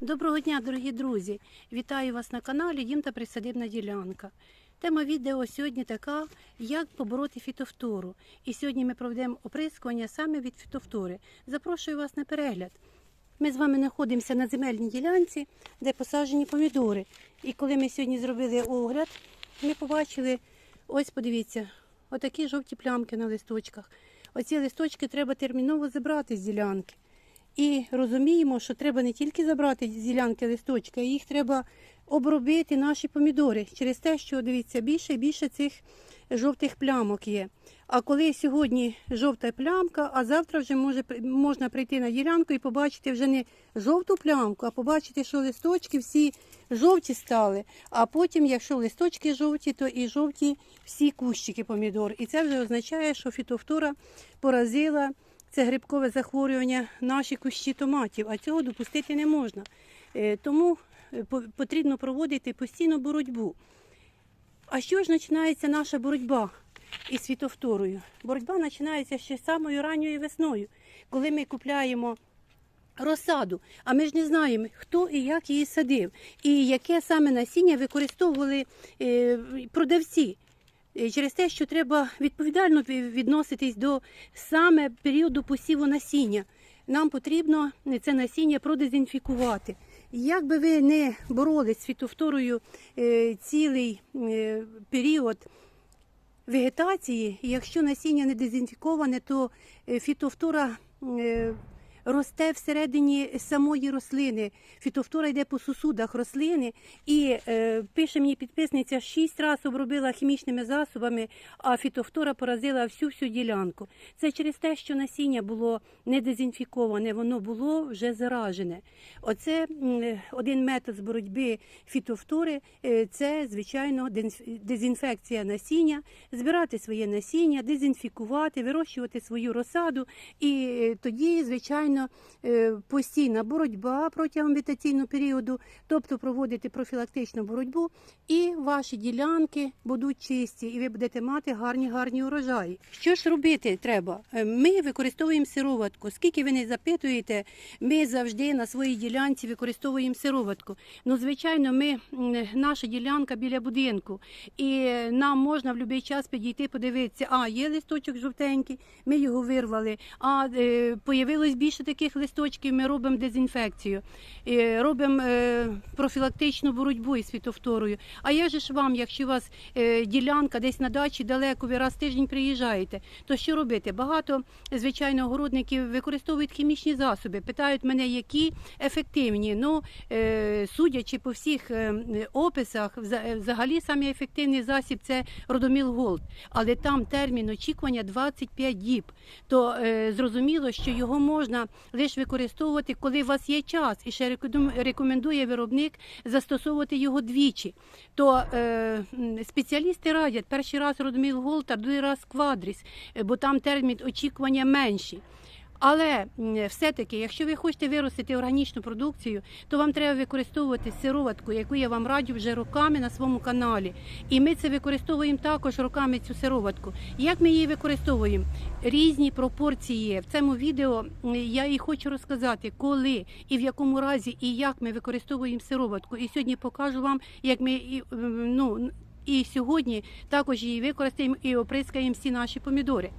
Доброго дня, дорогі друзі! Вітаю вас на каналі Дім та Присадибна ділянка. Тема відео сьогодні така, як побороти фітофтору. І сьогодні ми проведемо оприскування саме від фітофтори. Запрошую вас на перегляд. Ми з вами знаходимося на земельній ділянці, де посаджені помідори. І коли ми сьогодні зробили огляд, ми побачили, ось подивіться, отакі жовті плямки на листочках. Оці листочки треба терміново забрати з ділянки. І розуміємо, що треба не тільки забрати з ділянки листочки, а їх треба обробити наші помідори через те, що дивіться, більше і більше цих жовтих плямок є. А коли сьогодні жовта плямка, а завтра вже може можна прийти на ділянку і побачити вже не жовту плямку, а побачити, що листочки всі жовті стали. А потім, якщо листочки жовті, то і жовті всі кущики помідор. І це вже означає, що фітофтора поразила це грибкове захворювання наші кущі томатів, а цього допустити не можна. Е, Тому е, потрібно проводити постійну боротьбу. А що ж починається наша боротьба із фітофторою? Боротьба починається ще самою ранньою весною, коли ми купляємо розсаду, а ми ж не знаємо, хто і як її садив, і яке саме насіння використовували е, продавці. Е, Через те, що треба відповідально відноситись до саме періоду посіву насіння. Нам потрібно це насіння продезінфікувати. Як би ви не боролись з фітофторою е, цілий е, період вегетації, якщо насіння не дезінфіковане, то е, фітофтора е, росте всередині самої рослини. Фітофтора йде по сусудах рослини і е, пише мені підписниця, шість разів обробила хімічними засобами, а фітофтора поразила всю всю ділянку. Це через те, що насіння було не дезінфіковане, воно було вже заражене. Оце м, один метод з боротьби фітофтори е, це, звичайно, дезінфекція насіння, збирати своє насіння, дезінфікувати, вирощувати свою розсаду. І е, тоді, звичайно, е, постійна боротьба протягом вегетаційного періоду, тобто проводити профілактичну боротьбу, і ваші ділянки будуть чисті, і ви будете мати гарні гарні урожаї. Що ж робити треба? Е, Ми використовуємо сироватку. Скільки ви не запитуєте, ми завжди на своїй ділянці використовуємо сироватку. Ну, звичайно, ми наша ділянка біля будинку, і нам можна в будь-який час підійти, подивитися, а є листочок жовтенький, ми його вирвали. А е, появилось більше таких листочків, ми робимо дезінфекцію, робимо е, профілактичну боротьбу із фітофторою. А же ж вам, якщо у вас е, ділянка десь на дачі далеко, ви раз в тиждень приїжджаєте, то що робити? Багато, звичайно, огородників використовують хімічні засоби, питають мене, які ефективні. Ну, е, судячи по всіх описах, вза- взагалі самий ефективний засіб це Родоміл Голд. Але там термін очікування 25 діб. То зрозуміло, що його можна лише використовувати, коли у вас є час. І ще рекомендує виробник застосовувати його двічі. То е, спеціалісти радять перший раз Родоміл Голд, а другий раз Квадріс, е, бо там термін очікування менший. Але все-таки, якщо ви хочете виростити органічну продукцію, то вам треба використовувати сироватку, яку я вам раджу вже роками на своєму каналі. І ми це використовуємо також роками цю сироватку. Як ми її використовуємо? Різні пропорції. В цьому відео я і хочу розказати, коли і в якому разі і як ми використовуємо сироватку. І сьогодні покажу вам, як ми ну, і сьогодні також її використаємо і оприскаємо всі наші помідори.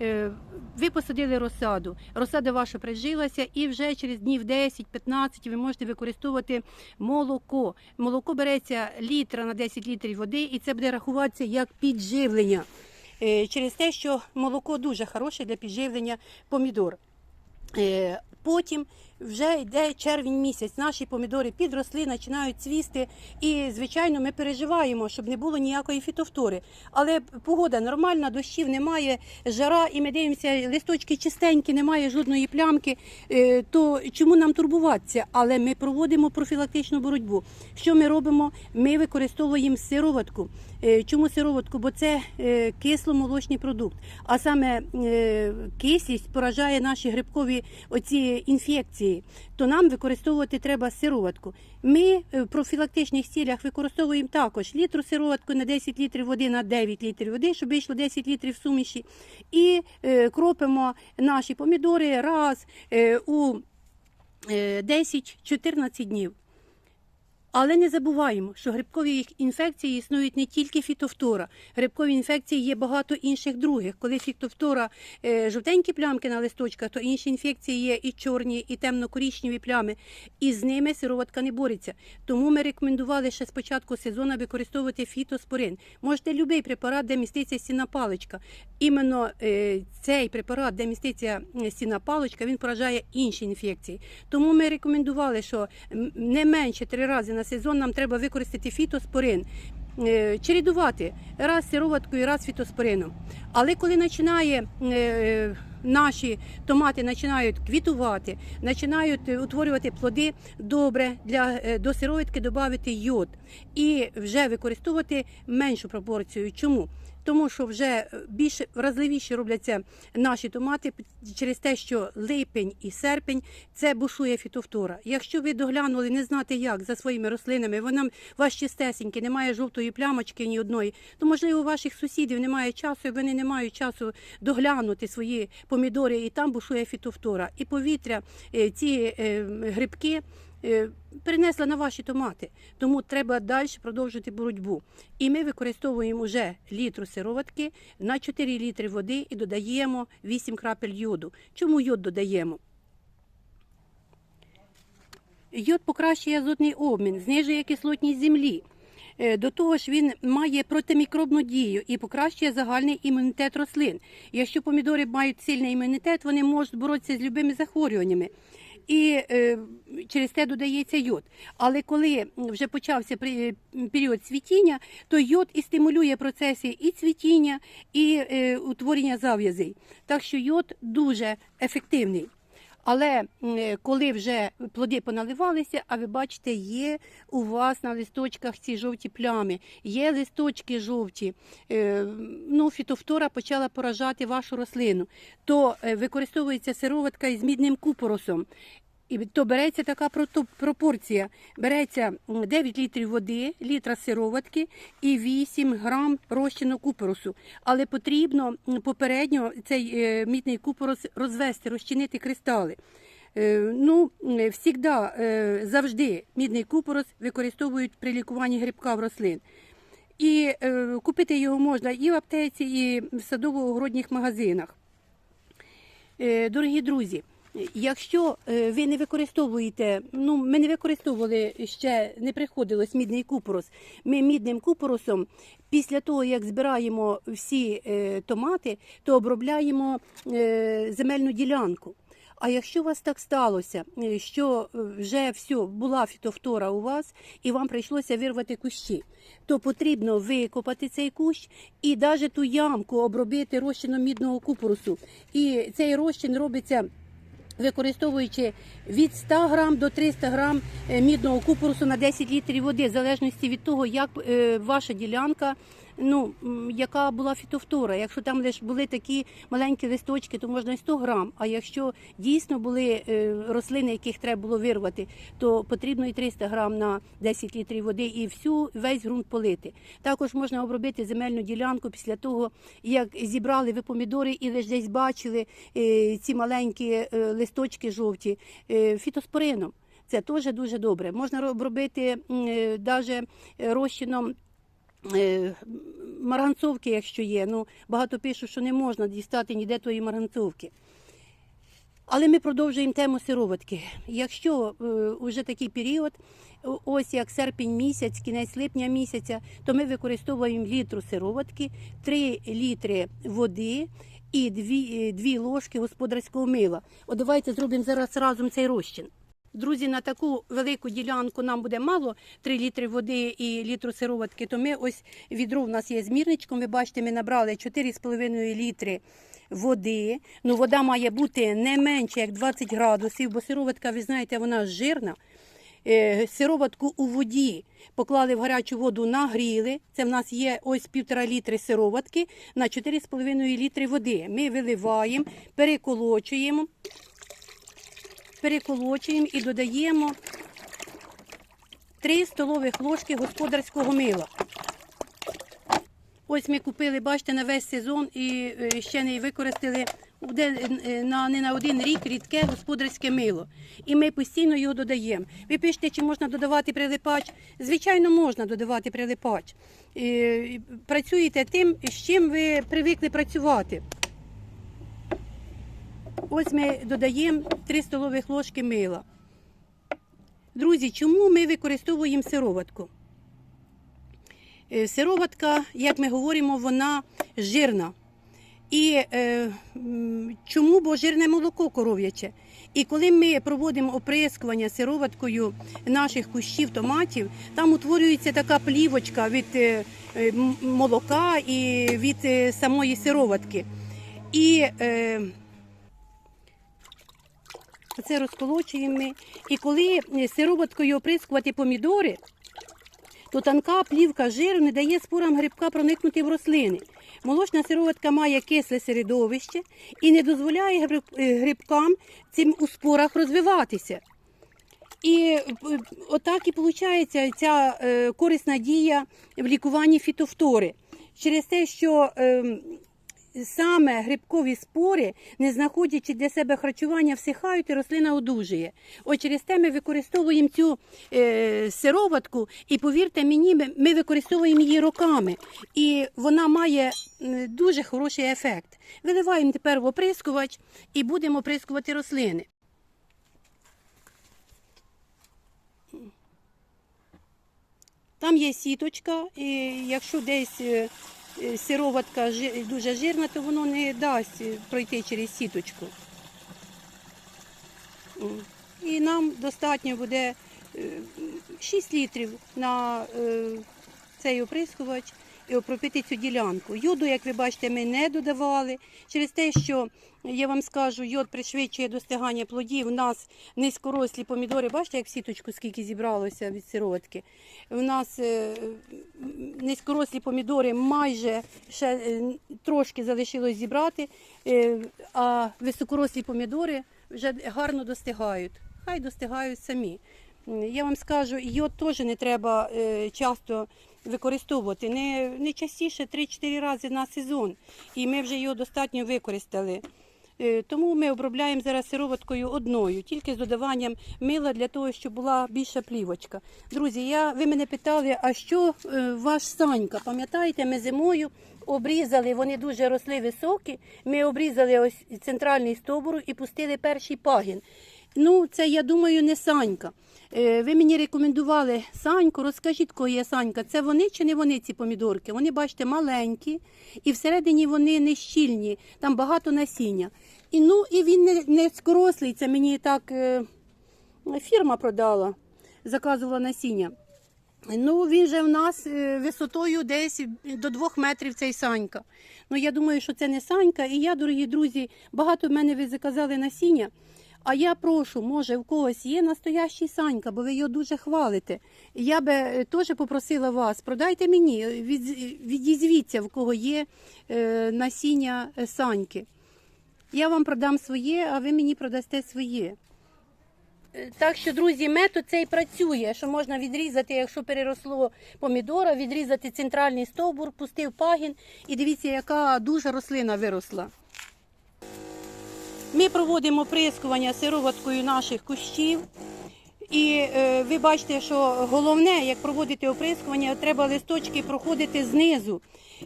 Е, Ви посадили розсаду, розсада ваша прижилася, і вже через днів 10-15 ви можете використовувати молоко. Молоко береться літра на 10 літрів води, і це буде рахуватися як підживлення. Е, Через те, що молоко дуже хороше для підживлення помідор. Потім вже йде червень місяць, наші помідори підросли, починають цвісти. І, звичайно, ми переживаємо, щоб не було ніякої фітофтори. Але погода нормальна, дощів немає, жара, і ми дивимося, листочки чистенькі, немає жодної плямки. Е, То чому нам турбуватися? Але ми проводимо профілактичну боротьбу. Що ми робимо? Ми використовуємо сироватку. Е, Чому сироватку? Бо це е, кисломолочний продукт. А саме кислість поражає наші грибкові оці інфекції. То нам використовувати треба сироватку. Ми е, в профілактичних цілях використовуємо також літру сироватку на 10 літрів води на 9 літрів води, щоб вийшло 10 літрів суміші. І е, кропимо наші помідори раз е, у е, 10-14 днів. Але не забуваємо, що грибкові інфекції існують не тільки фітофтора. Грибкові інфекції є багато інших других. Коли фітофтора е, жовтенькі плямки на листочках, то інші інфекції є і чорні, і темно-корічневі плями. І з ними сироватка не бореться. Тому ми рекомендували ще з початку сезону використовувати фітоспорин. Можете будь-який препарат, де міститься сіна паличка. Іменно е, цей препарат, де міститься е, сіна паличка, він поражає інші інфекції. Тому ми рекомендували, що не менше три рази на сезон нам треба використати фітоспорин. Е, Чередувати раз сироваткою, раз фітоспорином. Але коли починає е, наші томати починають квітувати, починають утворювати плоди, добре для е, до сироватки додати йод і вже використовувати меншу пропорцію. Чому? Тому що вже е, більш вразливіші робляться наші томати через те, що липень і серпень це бушує фітофтора. Якщо ви доглянули, не знати як за своїми рослинами, вона вас чистесенькі, немає жовтої плямочки ні одної, то можливо у ваших сусідів немає часу, і вони не мають часу доглянути свої помідори, і там бушує фітофтора. І повітря, е, ці е, грибки. Е, Перенесла на ваші томати, тому треба далі продовжувати боротьбу. І ми використовуємо вже літру сироватки на 4 літри води і додаємо 8 крапель йоду. Чому йод додаємо? Йод покращує азотний обмін, знижує кислотність землі. Е, До того ж, він має протимікробну дію і покращує загальний імунітет рослин. Якщо помідори мають сильний імунітет, вони можуть боротися з любими захворюваннями. І е, через те додається йод. Але коли вже почався період цвітіння, то йод і стимулює процеси і цвітіння, і е, утворення зав'язей. Так що йод дуже ефективний. Але е, коли вже плоди поналивалися, а ви бачите, є у вас на листочках ці жовті плями, є листочки жовті, е, ну, фітофтора почала поражати вашу рослину, то е, використовується сироватка із мідним купоросом. І то береться така пропорція. Береться 9 літрів води, літра сироватки і 8 грам розчину купоросу. Але потрібно попередньо цей е, мідний купорос розвести, розчинити кристали. Е, Ну, всігда, е, завжди мідний купорос використовують при лікуванні грибка в рослин. І купити його можна і в аптеці, і в садово-огородніх магазинах. Дорогі друзі, якщо е, ви не використовуєте, ну ми не використовували ще, не приходилось мідний купорос. Ми мідним купоросом після того, як збираємо всі е, томати, то обробляємо е, земельну ділянку. А якщо у вас так сталося, що вже все була фітофтора у вас, і вам прийшлося вирвати кущі, то потрібно викопати цей кущ і навіть ту ямку обробити розчином мідного купорусу. І цей розчин робиться. Використовуючи від 100 грам до 300 грам е, мідного купорусу на 10 літрів води, в залежності від того, як е, ваша ділянка, ну яка була фітофтора. Якщо там лише були такі маленькі листочки, то можна і 100 грам. А якщо дійсно були е, рослини, яких треба було вирвати, то потрібно і 300 грам на 10 літрів води і всю весь ґрунт полити. Також можна обробити земельну ділянку після того, як зібрали ви помідори і лише десь бачили е, ці маленькі е, листочки жовті фітоспорином. Це теж дуже добре. Можна обробити навіть розчином. Е, Марганцовки, якщо є, ну багато пишуть, що не можна дістати ніде тої марганцовки. Але ми продовжуємо тему сироватки. Якщо е, такий період, ось як серпень місяць, кінець липня місяця, то ми використовуємо літру сироватки, 3 літри води і 2, 2 ложки господарського мила. От давайте зробимо зараз разом цей розчин. Друзі, на таку велику ділянку нам буде мало 3 літри води і літру сироватки, то ми ось відро в нас є з мірничком. Ви бачите, ми набрали 4,5 літри води. Ну, вода має бути не менше як 20 градусів, бо сироватка, ви знаєте, вона жирна. Е, Сироватку у воді поклали в гарячу воду, нагріли. Це в нас є ось півтора літри сироватки на 4,5 літри води. Ми виливаємо, переколочуємо, переколочуємо і додаємо 3 столових ложки господарського мила. Ось ми купили, бачите, на весь сезон і е, ще не використали е, не на один рік рідке господарське мило. І ми постійно його додаємо. Ви пишете, чи можна додавати прилипач? Звичайно, можна додавати прилипач. Е, Працюєте тим, з чим ви привикли працювати. Ось ми додаємо 3 столових ложки мила. Друзі, чому ми використовуємо сироватку? Е, Сироватка, як ми говоримо, вона жирна. І е, чому? Бо жирне молоко коров'яче. І коли ми проводимо оприскування сироваткою наших кущів томатів, там утворюється така плівочка від е, е, молока і від е, самої сироватки. І е, це розколочуємо. І коли е, сироваткою оприскувати помідори, то тонка плівка жиру не дає спорам грибка проникнути в рослини. Молочна сироватка має кисле середовище і не дозволяє е, грибкам цим у спорах розвиватися. І е, отак і виходить ця корисна дія в лікуванні фітофтори. Через те, що е, саме грибкові спори, не знаходячи для себе харчування, всихають і рослина одужує. От через те ми використовуємо цю е, сироватку, і повірте мені, ми, використовуємо її роками. І вона має дуже хороший ефект. Виливаємо тепер в оприскувач і будемо оприскувати рослини. Там є сіточка, і якщо десь е, сироватка дуже жирна, то воно не дасть е, пройти через сіточку. І нам достатньо буде е, 6 літрів на е, цей оприскувач і опропити цю ділянку. Йоду, як ви бачите, ми не додавали. Через те, що я вам скажу, йод пришвидшує достигання плодів. У нас низькорослі помідори, бачите, як в сіточку скільки зібралося від сироватки. У нас е, низькорослі помідори майже ще е, трошки залишилось зібрати, е, а високорослі помідори вже гарно достигають. Хай достигають самі. Я вам скажу, йод теж не треба е, часто використовувати. Не, не частіше 3-4 рази на сезон. І ми вже його достатньо використали. Е, Тому ми обробляємо зараз сироваткою одною, тільки з додаванням мила для того, щоб була більша плівочка. Друзі, я, ви мене питали, а що е, ваш санька? Пам'ятаєте, ми зимою обрізали, вони дуже росли високі. Ми обрізали ось центральний стовбур і пустили перший пагін. Ну, це я думаю, не санька. Е, Ви мені рекомендували саньку. Розкажіть, кого є санька. Це вони чи не вони ці помідорки? Вони, бачите, маленькі, і всередині вони не щільні, там багато насіння. І ну і він не, не скорослий. Це мені так е, фірма продала, заказувала насіння. Ну, він же в нас е, висотою десь до двох метрів цей санька. Ну, я думаю, що це не санька. І я, дорогі друзі, багато в мене ви заказали насіння. А я прошу, може, в когось є настоящий санька, бо ви його дуже хвалите. Я би е, теж попросила вас, продайте мені, е, від, відізвіться, в кого є е, насіння е, саньки. Я вам продам своє, а ви мені продасте своє. Е, Так що, друзі, метод цей працює, що можна відрізати, якщо переросло помідора, відрізати центральний стовбур, пустив пагін і дивіться, яка дуже рослина виросла. Ми проводимо оприскування сироваткою наших кущів. І е, ви бачите, що головне, як проводити оприскування, треба листочки проходити знизу,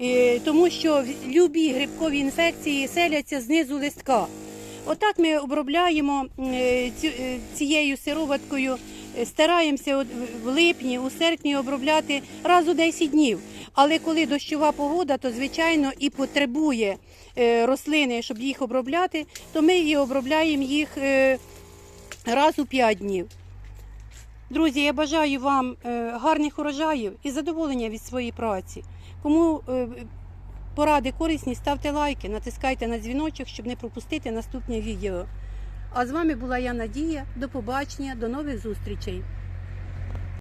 е, тому що любі грибкові інфекції селяться знизу листка. Отак ми обробляємо е, цією сироваткою, стараємося в липні, у серпні обробляти раз у 10 днів. Але коли дощова погода, то звичайно і потребує е, рослини, щоб їх обробляти, то ми і обробляємо їх е, раз у 5 днів. Друзі, я бажаю вам е, гарних урожаїв і задоволення від своєї праці. Кому поради корисні, ставте лайки, натискайте на дзвіночок, щоб не пропустити наступне відео. А з вами була я Надія. До побачення, до нових зустрічей.